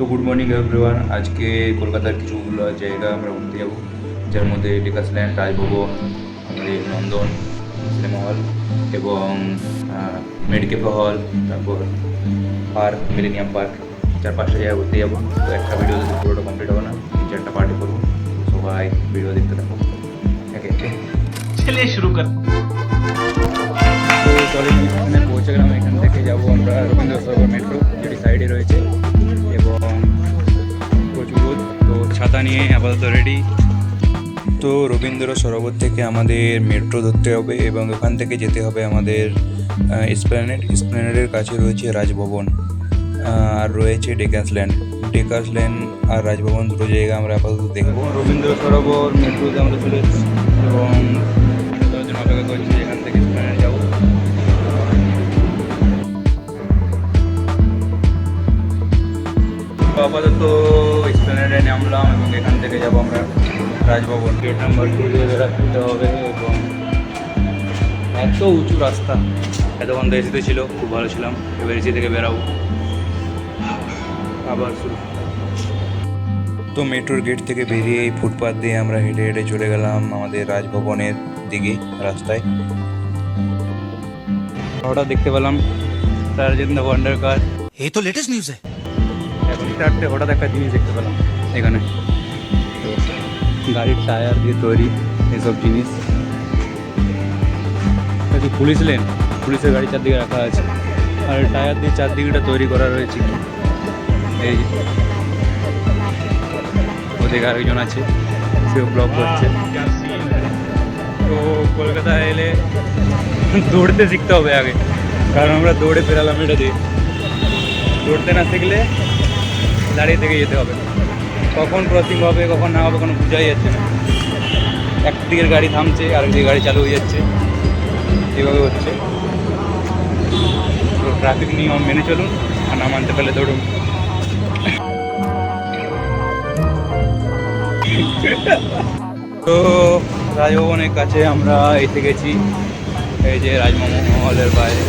তো good morning everyone আজকে কলকাতার কিছুগুলো জায়গা আমরা ঘুরতে যাব যার মধ্যে ডিকাসল্যান্ড রাজভবন আমাদের নন্দন সিনেমা হল এবং মেডিকেপে হল তারপর পার্ক মিলেনিয়াম পার্ক চার পাঁচটা জায়গা ঘুরতে যাব। তো একটা ভিডিওতে পুরোটা কমপ্লিট হবে না তিন চারটা পার্টি করব। সবাই ভিডিও দেখতে থাকো। চলে শুরু কর। চলে পৌঁছে গেলাম। এখান থেকে যাব আমরা রবীন্দ্র সরোবর মেট্রো যেটি সাইডে রয়েছে। তো নিয়ে, আপাতত রেডি তো রবীন্দ্র সরোবর থেকে আমাদের মেট্রো ধরতে হবে এবং ওখান থেকে যেতে হবে আমাদের স্প্ল্যানেড স্প্ল্যানেডের কাছে রয়েছে রাজভবন আর রয়েছে ডেকাসল্যান্ড ডেকাসল্যান্ড আর রাজভবন দুটো জায়গা আমরা আপাতত দেখব। রবীন্দ্র সরোবর মেট্রোতে আমরা চলে এসেছি এবং অপেক্ষা করছি এখান থেকে স্প্ল্যানেড আপাতত এক্সপ্লেনেডে নামলাম এবং এখান থেকে যাব আমরা রাজভবন। গেট নাম্বার টু দিয়ে বেড়াতে হবে এবং এত উঁচু রাস্তা। এতক্ষণ বন্ধ এসিতে ছিল খুব ভালো ছিলাম। এবার এসি থেকে বেরাবো। আবার শুরু। তো মেট্রোর গেট থেকে বেরিয়ে এই ফুটপাথ দিয়ে আমরা হেঁটে হেঁটে চলে গেলাম আমাদের রাজভবনের দিকে রাস্তায়। হঠাৎ দেখতে পেলাম তার দ্য ওয়ান্ডার কার এই তো লেটেস্ট নিউজ হ্যাঁ চারটে হঠাৎ একটা জিনিস দেখতে পেলাম। এখানে। তো গাড়ির টায়ার দিয়ে তৈরি এসব জিনিস। কি পুলিশ লেন পুলিশের গাড়ি চারদিকে রাখা আছে। আর টায়ার দিয়ে চারদিকটা তৈরি করা রয়েছে। এই। ওদিকে আরেকজন আছে সেও ব্লগ করছে। তো কলকাতায় এলে দৌড়তে শিখতে হবে আগে। কারণ আমরা দৌড়ে ফেরালাম এটা দিয়ে। দৌড়তে না শিখলে দাঁড়িয়ে থেকে যেতে হবে। কখন ক্রসিং হবে, কখন না হবে, কোনো বোঝাই যাচ্ছে না। একদিকের গাড়ি থামছে আর দিকে গাড়ি চালু হয়ে যাচ্ছে। এভাবে হচ্ছে। তো ট্রাফিক নিয়ম মেনে চলুন আর না মানতে পারলে দৌড়ুন। তো রাজভবনের কাছে আমরা এসে গেছি। এই যে রাজমহলের বাইরে।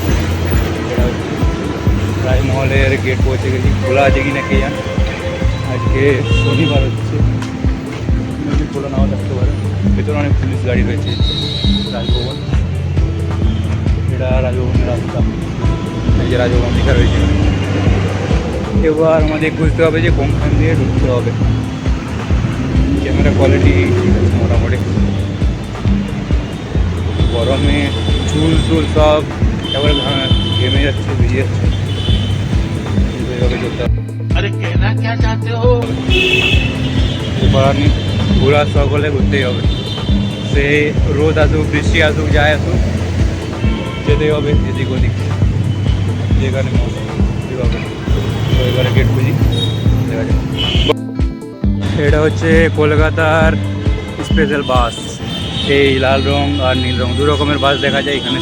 রাজমহলের গেট পৌঁছে গেছি। খোলা আছে কি না কে জান? আজকে শনিবার হচ্ছে। নদীর খোলা নাও থাকতে পারে। ভেতরে অনেক পুলিশ গাড়ি রয়েছে। রাজভবন। এটা রাজভবনের রাস্তা। এই যে রাজভবন লেখা রয়েছে এবার আমাদের বুঝতে হবে যে কোনখান দিয়ে ঢুকতে হবে। ক্যামেরা কোয়ালিটি ঠিক আছে মোটামুটি। গরমে চুল চুল সব একেবারে ঘেমে যাচ্ছে, ভিজে যাচ্ছে। এভাবে চলতে হবে अरे कहना क्या चाहते हो করার নেই ঘোরা সকলে ঘুরতেই হবে সে রোদ আসুক বৃষ্টি আসুক যায় আসুক যেতেই হবে এদিক ওদিক যেখানে মৌসুম কীভাবে তো এবারে গেট খুঁজি দেখা যাক এটা হচ্ছে কলকাতার স্পেশাল বাস এই লাল রং আর নীল রং দু রকমের বাস দেখা যায় এখানে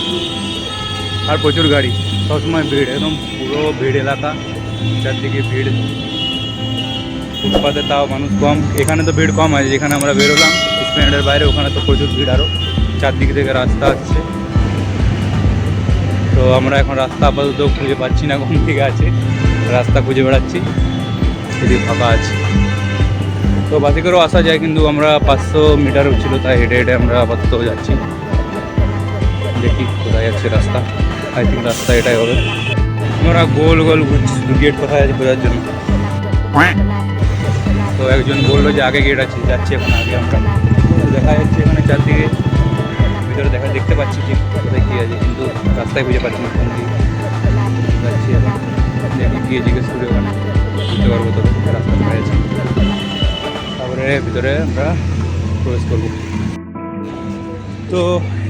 আর প্রচুর গাড়ি সবসময় ভিড় একদম পুরো ভিড় এলাকা চারদিকে ভিড়। ফুটপাতে তাও মানুষ কম। এখানে তো ভিড় কম আছে, যেখানে আমরা বেরোলাম স্প্লেন্ডারের বাইরে, ওখানে তো প্রচুর ভিড় আরও চারদিক থেকে রাস্তা আছে। তো আমরা এখন রাস্তা আপাতত খুঁজে পাচ্ছি না, কোন দিকে আছে। রাস্তা খুঁজে বেড়াচ্ছি এদিকে ফাঁকা আছে। তো বাসে করেও আসা যায়, কিন্তু আমরা পাঁচশো মিটার ছিল তাই হেঁটে হেঁটে আমরা আপাতত যাচ্ছি। দেখি কোথায় যাচ্ছে রাস্তা। আই থিঙ্ক রাস্তা এটাই হবে। আমরা গোল গোল ঘুরছি গেট কোথায় আছে বোঝার জন্য। তো একজন বলল যে আগে গেট আছে, যাচ্ছি এখন আগে আমরা। তো দেখা যাচ্ছে এখানে চারদিকে, ভিতরে দেখা দেখতে পাচ্ছি যে কোথায় কী আছে, কিন্তু রাস্তায় খুঁজে পাচ্ছি না কোন যাচ্ছি দেখি গিয়ে জিজ্ঞেস করি ওখানে। বুঝতে পারব তবে রাস্তা কোথায় আছে তারপরে ভিতরে আমরা প্রবেশ করব। তো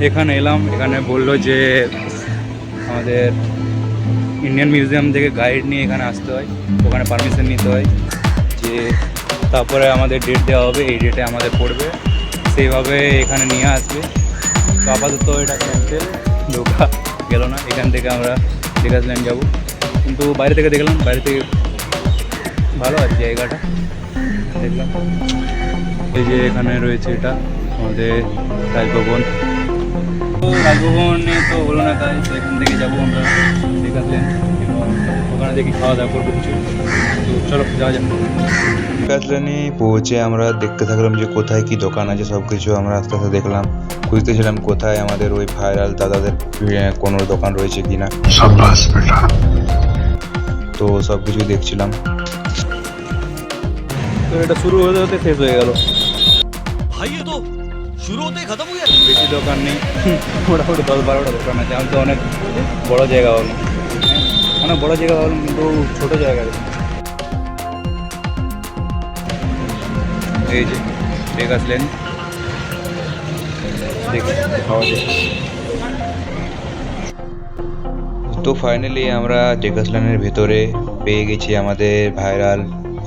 এখানে এলাম, এখানে বলল যে আমাদের ইন্ডিয়ান মিউজিয়াম থেকে গাইড নিয়ে এখানে আসতে হয়, ওখানে পারমিশন নিতে হয় যে তারপরে আমাদের ডেট দেওয়া হবে, এই ডেটে আমাদের পড়বে। সেইভাবে এখানে নিয়ে আসবে। তো আপাতত এটা ক্যান্সেল ঢোকা গেল না, এখান থেকে আমরা ডিকাসল্যান্ড যাব। কিন্তু বাইরে থেকে দেখলাম, বাইরে থেকে ভালো আছে জায়গাটা। দেখলাম। এই যে এখানে রয়েছে এটা, আমাদের রাজভবন। রাজভবনে তো হলো না তাই তো এখান থেকে যাব আমরা। দেখাতলেন ওখানে দেখি খাওয়া দাওয়া করব কিছু। তো চলো যাওয়া যাক। ডেকাতলেনে পৌঁছে আমরা দেখতে থাকলাম যে কোথায় কি দোকান আছে সব কিছু আমরা আস্তে আস্তে দেখলাম। খুঁজতেছিলাম কোথায় আমাদের ওই ভাইরাল দাদাদের কোনো দোকান রয়েছে কি না তো সব কিছু দেখছিলাম। তো এটা শুরু হতে হতে শেষ হয়ে গেল। ভাই তো শুরু হতেই খতম হয়ে যাচ্ছে বেশি দোকান নেই। মোটামুটি দশ বারোটা দোকান আছে। আমি তো অনেক বড় জায়গা ভাবলাম অনেক বড় জায়গা ভাবলাম কিন্তু ছোটো জায়গা এই যে ঠিক আসলেন তো ফাইনালি আমরা টেকাসলানের ভেতরে পেয়ে গেছি আমাদের ভাইরাল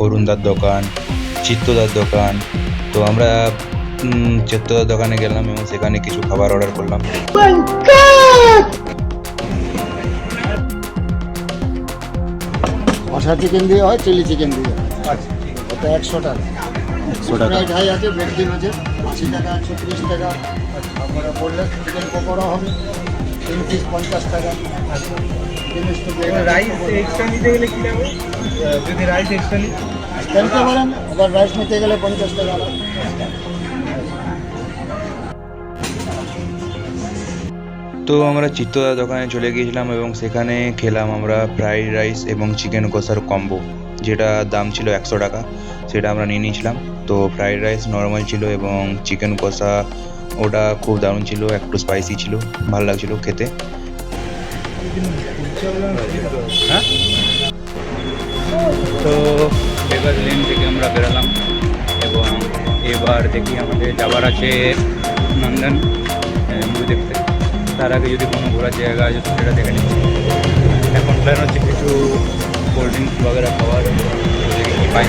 অরুণদার দোকান, চিত্তদার দোকান। তো আমরা চিত্তদার দোকানে গেলাম এবং সেখানে কিছু খাবার অর্ডার করলাম। কষা চিকেন দিয়ে হয় চিলি চিকেন দিয়ে হয়। ওটা একশো টাকা। একশো টাকা। ঢাই আছে বেডজিন আছে আশি টাকা একশো তিরিশ টাকা। তারপরে বললে চিকেন পকোড়া হবে তিন পিস পঞ্চাশ টাকা। রাইস এক্সট্রা নিতে গেলে কী লাগবে যদি রাইস এক্সট্রা নিই? পারেন আবার রাইস নিতে গেলে পঞ্চাশ টাকা। তো আমরা চিত্তদার দোকানে চলে গিয়েছিলাম এবং সেখানে খেলাম আমরা ফ্রাইড রাইস এবং চিকেন কষার কম্বো যেটা দাম ছিল একশো টাকা, সেটা আমরা নিয়ে নিয়েছিলাম। তো ফ্রাইড রাইস নর্মাল ছিল এবং চিকেন কষা ওটা খুব দারুণ ছিল, একটু স্পাইসি ছিল, ভালো লাগছিল খেতে। হ্যাঁ? তো এবার লেন থেকে আমরা বেরোলাম এবং এবার দেখি আমাদের যাবার আছে নন্দন দেখতে তার আগে যদি কোনো ঘোরার জায়গা আছে সেটা দেখে নিচ্ছি। এখন প্ল্যান হচ্ছে কিছু কোল্ড ড্রিঙ্কস বগেরা খাওয়ার পাই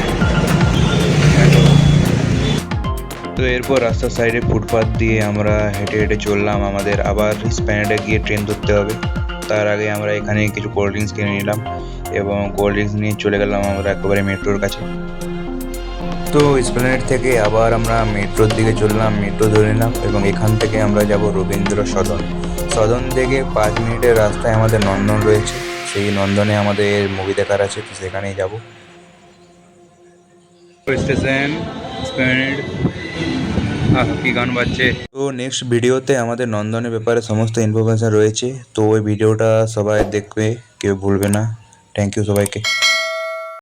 তো এরপর রাস্তার সাইডে ফুটপাথ দিয়ে আমরা হেঁটে হেঁটে চললাম। আমাদের আবার স্প্যানেডে গিয়ে ট্রেন ধরতে হবে। তার আগে আমরা এখানে কিছু কোল্ড ড্রিঙ্কস কিনে নিলাম এবং কোল্ড ড্রিঙ্কস নিয়ে চলে গেলাম আমরা একেবারে মেট্রোর কাছে। তো স্প্ল্যানেড থেকে আবার আমরা মেট্রোর দিকে চললাম, মেট্রো ধরে নিলাম এবং এখান থেকে আমরা যাব রবীন্দ্র সদন সদন থেকে পাঁচ মিনিটের রাস্তায় আমাদের নন্দন রয়েছে। সেই নন্দনে আমাদের মুভি দেখার আছে তো সেখানেই যাব। স্টেশন স্প্যান্ড আহ কি গান বাজছে? তো নেক্সট ভিডিওতে আমাদের নন্দনের ব্যাপারে সমস্ত ইনফরমেশন রয়েছে। তো ওই ভিডিওটা সবাই দেখবে কেউ ভুলবে না। থ্যাংক ইউ সবাইকে।